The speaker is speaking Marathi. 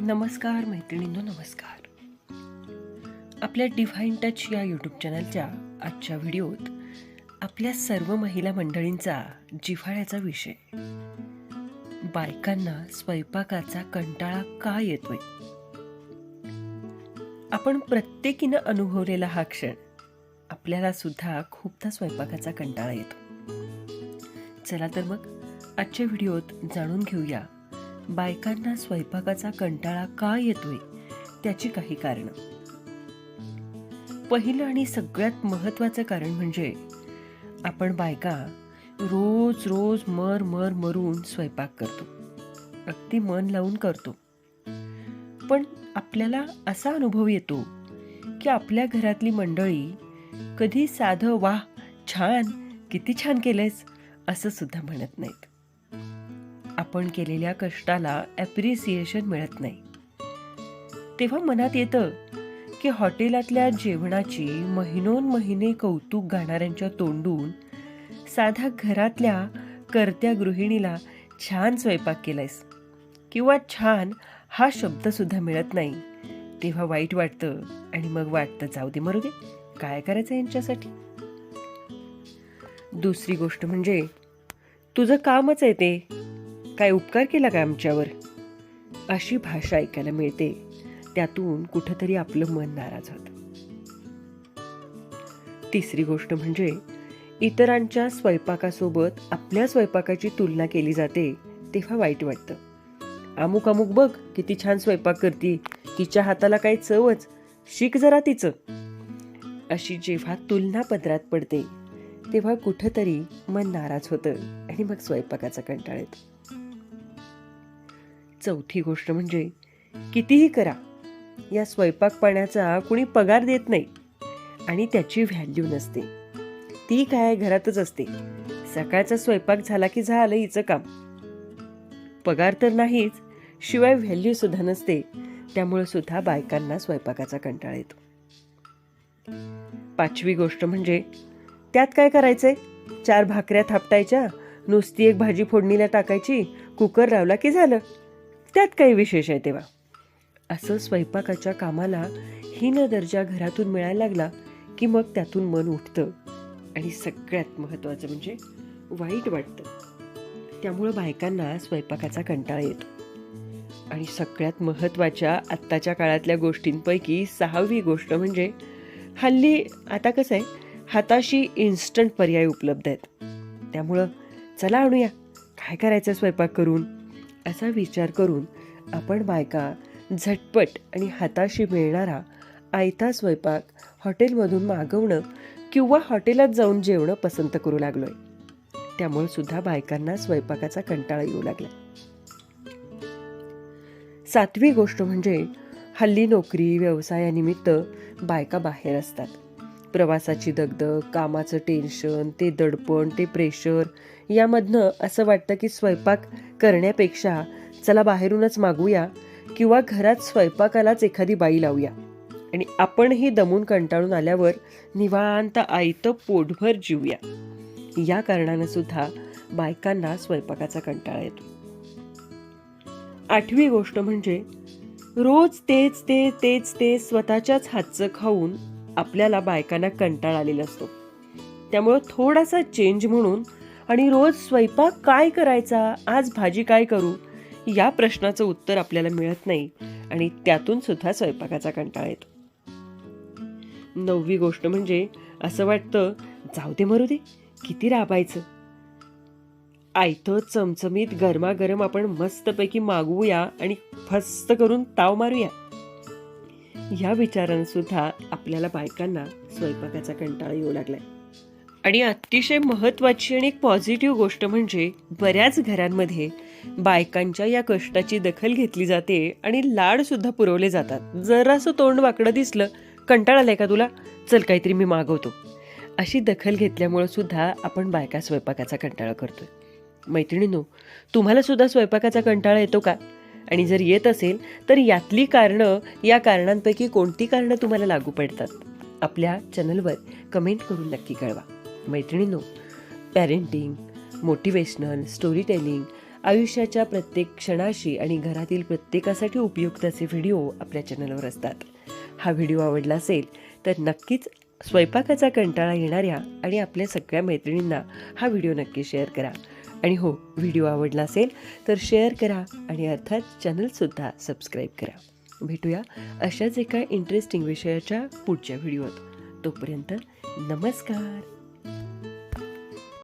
नमस्कार मैत्रिणींनो नमस्कार. आपल्या डिव्हाइन टच या यूट्यूब चॅनलच्या आजच्या व्हिडिओत आपल्या सर्व महिला मंडळींचा जिव्हाळ्याचा विषय. बायकांना स्वयंपाकाचा कंटाळा का येतोय? आपण प्रत्येकीनं अनुभवलेला हा क्षण आपल्याला सुद्धा खूपदा स्वयंपाकाचा कंटाळा येतो. चला तर मग आजच्या व्हिडिओत जाणून घेऊया बायकांना स्वयंपाकाचा कंटाळा का येतोय? त्याची काही कारणं. पहिलं आणि सगळ्यात महत्वाचं कारण म्हणजे आपण बायका रोज रोज मर मर मरून स्वयंपाक करतो. अगदी मन लावून करतो. पण आपल्याला असा अनुभव येतो की आपल्या घरातली मंडळी कधी साधं वाह छान किती छान केलंयस असं सुद्धा म्हणत नाहीत. आपण केलेल्या कष्टाला ॲप्रिसिएशन मिळत नाही. तेव्हा मनात येतं की हॉटेलातल्या जेवणाची महिनोन महिने कौतुक गाणाऱ्यांच्या तोंडून साधा घरातल्या करत्या गृहिणीला छान स्वयंपाक केलायस किंवा छान हा शब्दसुद्धा मिळत नाही. तेव्हा वाईट वाटतं आणि मग वाटतं जाऊ दे मरू दे. काय करायचं यांच्यासाठी? दुसरी गोष्ट म्हणजे तुझं कामच आहे ते. काय उपकार केला का आमच्यावर? अशी भाषा ऐकायला मिळते. त्यातून कुठंतरी आपलं मन नाराज होतं. तिसरी गोष्ट म्हणजे इतरांच्या स्वयंपाकासोबत आपल्या स्वयंपाकाची तुलना केली जाते तेव्हा वाईट वाटतं. अमुक अमुक बघ किती छान स्वयंपाक करती. तिच्या हाताला काय चवच. शिक जरा तिचं. अशी जेव्हा तुलना पदरात पडते तेव्हा कुठंतरी मन नाराज होतं आणि मग स्वयंपाकाचा कंटाळ येतो. चौथी गोष्ट म्हणजे कितीही करा या स्वयंपाक पाण्याचा कुणी पगार देत नाही आणि त्याची व्हॅल्यू नसते. ती काय घरातच असते. सकाळचा स्वयंपाक झाला की झालं हिचं काम. पगार तर नाहीच शिवाय व्हॅल्यू सुद्धा नसते. त्यामुळे सुद्धा बायकांना स्वयंपाकाचा कंटाळा येतो. पाचवी गोष्ट म्हणजे त्यात काय करायचंय? चार भाकऱ्या थापटायच्या नुसती एक भाजी फोडणीला टाकायची कुकर लावला की झालं? त्यात काही विशेष आहे तेव्हा. असं स्वयंपाकाच्या कामाला हीन दर्जा घरातून मिळायला लागला की मग त्यातून मन उठतं. आणि सगळ्यात महत्त्वाचं म्हणजे वाईट वाटतं. त्यामुळं बायकांना स्वयंपाकाचा कंटाळा येतो. आणि सगळ्यात महत्त्वाच्या आत्ताच्या काळातल्या गोष्टींपैकी सहावी गोष्ट म्हणजे हल्ली आता कसं आहे हाताशी इन्स्टंट पर्याय उपलब्ध आहेत. त्यामुळं चला आणूया. काय करायचं स्वयंपाक करून? असा विचार करून आपण बायका झटपट आणि हाताशी मिळणारा आयता स्वयंपाक हॉटेलमधून मागवणं किंवा हॉटेलात जाऊन जेवणं पसंत करू लागलोय. त्यामुळे सुद्धा बायकांना स्वयंपाकाचा कंटाळा येऊ लागला. सातवी गोष्ट म्हणजे हल्ली नोकरी व्यवसायानिमित्त बायका बाहेर असतात. प्रवासाची दगदग कामाचं टेन्शन ते दडपण ते प्रेशर यामधनं असं वाटतं की स्वयंपाक करण्यापेक्षा चला बाहेरूनच मागूया किंवा घरात स्वयंपाकालाच एखादी बाई लावूया. आणि आपणही दमून कंटाळून आल्यावर निवांत आयतं पोटभर जीवूया. या कारणानं सुद्धा बायकांना स्वयंपाकाचा कंटाळा येतो. आठवी गोष्ट म्हणजे रोज तेच ते तेच ते स्वतःच्याच हातचं खाऊन आपल्याला बायकांना कंटाळा आलेला असतो. त्यामुळं थोडासा चेंज म्हणून आणि रोज स्वयंपाक काय करायचा आज भाजी काय करू या प्रश्नाचं उत्तर आपल्याला मिळत नाही आणि त्यातून सुद्धा स्वयंपाकाचा कंटाळा येतो. नववी गोष्ट म्हणजे असं वाटतं जाऊ दे मरू दे किती राबायचं. आयतं चमचमीत गरमागरम आपण मस्तपैकी मागवूया आणि फस्त करून ताव मारूया. या विचारांसुद्धा आपल्याला बायकांना स्वयंपाकाचा कंटाळा येऊ लागलाय. आणि अतिशय महत्वाची आणि एक पॉझिटिव्ह गोष्ट म्हणजे बऱ्याच घरांमध्ये बायकांच्या या कष्टाची दखल घेतली जाते आणि लाडसुद्धा पुरवले जातात. जरासं तोंड वाकडं दिसलं कंटाळा आलाय का तुला? चल काहीतरी मी मागवतो. अशी दखल घेतल्यामुळं सुद्धा आपण बायका स्वयंपाकाचा कंटाळा करतोय. मैत्रिणींनो तुम्हाला सुद्धा स्वयंपाकाचा कंटाळा येतो का? आणि जर येत असेल तर यातली कारणं या कारणांपैकी कोणती कारणं तुम्हाला लागू पडतात? आपल्या चॅनलवर कमेंट करून नक्की कळवा. मैत्रिणींनो पॅरेंटिंग मोटिवेशनल स्टोरी टेलिंग आयुष्याच्या प्रत्येक क्षणाशी आणि घरातील प्रत्येकासाठी उपयुक्त असे व्हिडिओ आपल्या चॅनलवर असतात. हा व्हिडिओ आवडला असेल तर नक्कीच स्वयंपाकाचा कंटाळा येणाऱ्या आणि आपल्या सगळ्या मैत्रिणींना हा व्हिडिओ नक्की शेअर करा. आणि हो व्हिडिओ आवडला असेल तर शेअर करा आणि अर्थात चॅनलसुद्धा सबस्क्राईब करा. भेटूया अशाच एका इंटरेस्टिंग विषयाच्या पुढच्या व्हिडिओत. तोपर्यंत नमस्कार.